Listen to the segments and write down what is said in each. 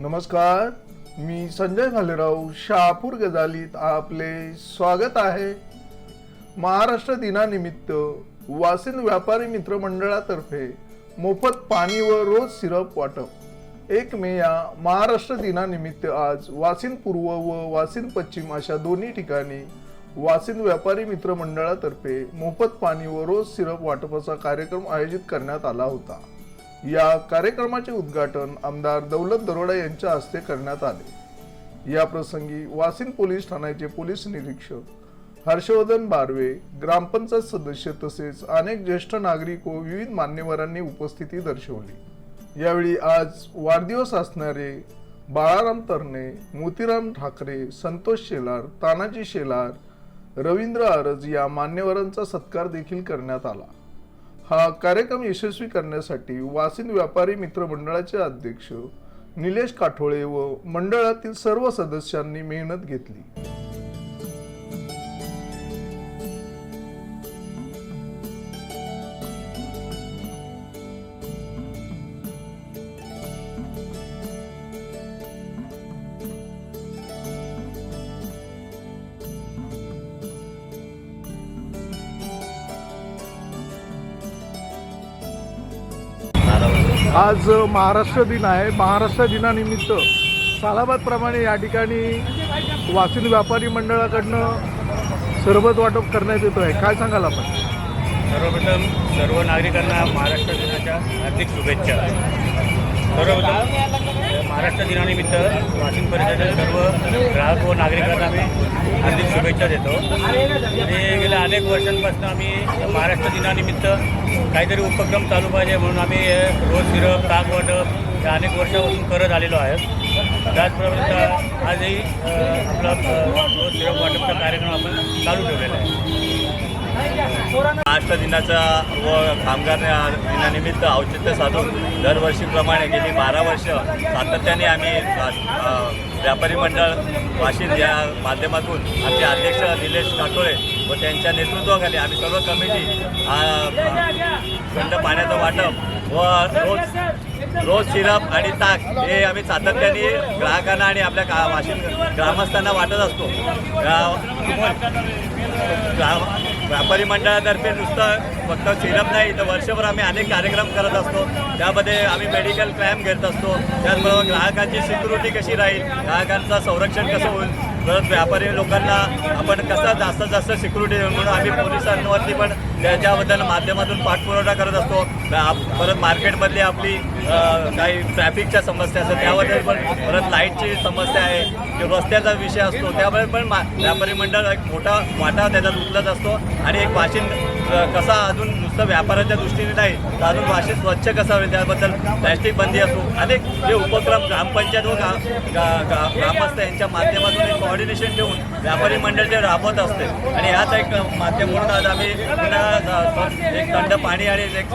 नमस्कार मी संजय भालेराव शहापूर गजालीत आपले स्वागत आहे. महाराष्ट्र दिनानिमित्त वासिंद व्यापारी मित्र मंडळातर्फे मोफत पाणी व रोज सिरप वाटप. एक मे या महाराष्ट्र दिनानिमित्त आज वासिंद पूर्व व वासिंद पश्चिम अशा दोन्ही ठिकाणी वासिंद व्यापारी मित्र मंडळातर्फे मोफत पाणी व रोज सिरप वाटपाचा कार्यक्रम आयोजित करण्यात आला होता. या कार्यक्रमाचे उद्घाटन आमदार दौलत दरोडा यांच्या हस्ते करण्यात आले. या प्रसंगी वासिन पोलीस ठाण्याचे पोलीस निरीक्षक हर्षवर्धन बारवे ग्रामपंचायत सदस्य तसेच अनेक ज्येष्ठ नागरिक व विविध मान्यवरांनी उपस्थिती दर्शवली. यावेळी आज वाढदिवस असणारे बाळाराम तरणे मोतीराम ठाकरे संतोष शेलार तानाजी शेलार रवींद्र आरज या मान्यवरांचा सत्कार देखील करण्यात आला. हा कार्यक्रम यशस्वी करण्यासाठी वासिंद व्यापारी मित्र मंडळाचे अध्यक्ष निलेश काठोळे व मंडळातील सर्व सदस्यांनी मेहनत घेतली. आज महाराष्ट्र दिन आहे. महाराष्ट्र दिनानिमित्त सालाबादप्रमाणे या ठिकाणी वासिन व्यापारी मंडळाकडनं सरबत वाटप करण्यात येतो आहे. काय सांगाल आपण? सर्वप्रथम सर्व नागरिकांना महाराष्ट्र दिनाच्या हार्दिक शुभेच्छा. सर्वप्रथम महाराष्ट्र दिनानिमित्त वाशिम परिसरातील सर्व ग्राहक व नागरिकांना आम्ही हार्दिक शुभेच्छा देतो. आणि गेल्या अनेक वर्षांपासून आम्ही महाराष्ट्र दिनानिमित्त काहीतरी उपक्रम चालू पाहिजे म्हणून आम्ही हे रोज सिरप ताक वाटप हे अनेक वर्षापासून करत आलेलो आहे. त्याचप्रमाणे आजही आपला रोज सिरप वाटपचा कार्यक्रम आपण चालू ठेवलेला आहे. महाराष्ट्र दिनाचा व कामगार दिनानिमित्त औचित्य साधून दरवर्षीप्रमाणे गेली बारा वर्ष सातत्याने आम्ही व्यापारी मंडळ वाशिम या माध्यमातून आमचे अध्यक्ष निलेश काटोळे व त्यांच्या नेतृत्वाखाली आम्ही सर्व कमिटी अ, थंड पाण्याचं वाटप व रोज रोज सिरप आणि ताक हे आम्ही सातत्याने ग्राहकांना आणि आपल्या का वाशिम ग्रामस्थांना वाटत असतो. ग्राम व्यापारी मंडळातर्फे नुसतं फक्त सिरप नाही तर वर्षभर आम्ही अनेक कार्यक्रम करत असतो. त्यामध्ये आम्ही मेडिकल क्लॅम्प घेत असतो. त्याचबरोबर ग्राहकांची सिक्युरिटी कशी राहील ग्राहकांचं संरक्षण कसं होईल परत व्यापारी लोकांना आपण कसा जास्तीत जास्त सिक्युरिटी म्हणून आम्ही पोलिसांवरती पण त्याच्याबद्दल माध्यमातून पाठपुरवठा करत असतो. परत मार्केटमधली आपली काही ट्रॅफिकच्या समस्या असतात त्याबद्दल पण परत लाईटची समस्या आहे किंवा रस्त्याचा विषय असतो त्यामुळे पण मा व्यापारी मंडळ एक मोठा वाटा त्याच्यात उचलत असतो. आणि एक वाशिंद कसा अजून नुसतं व्यापाराच्या दृष्टीने नाही तर अजून वाशिन स्वच्छ कसा होईल त्याबद्दल प्लॅस्टिक बंदी असो अनेक जे उपक्रम ग्रामपंचायत व गा- ग्रामस्थ यांच्या माध्यमातून एक कॉर्डिनेशन ठेवून व्यापारी मंडळ ते राबवत असते. आणि ह्याच एक माध्यम म्हणून आज आम्ही पुन्हा एक थंड पाणी आणि एक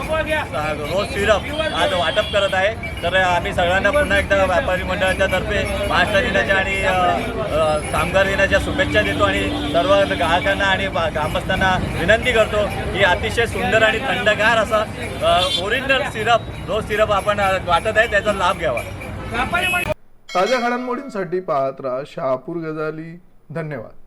रोज सिरप आज वाटप करत आहे. तर आम्ही सगळ्यांना पुन्हा एकदा व्यापारी मंडळाच्या तर्फे महाराष्ट्र दिनाच्या आणि कामगार दिनाच्या शुभेच्छा देतो आणि सर्व ग्राहकांना आणि ग्रामस्थांना विनंती करतो ही अतिशय सुंदर आणि थंडगार असा ओरिजिनल सिरप जो सिरप आपण वाटत आहे त्याचा लाभ घ्यावा. ताज्या घडामोडींसाठी पाहत राहा शहापूर गजाली. धन्यवाद.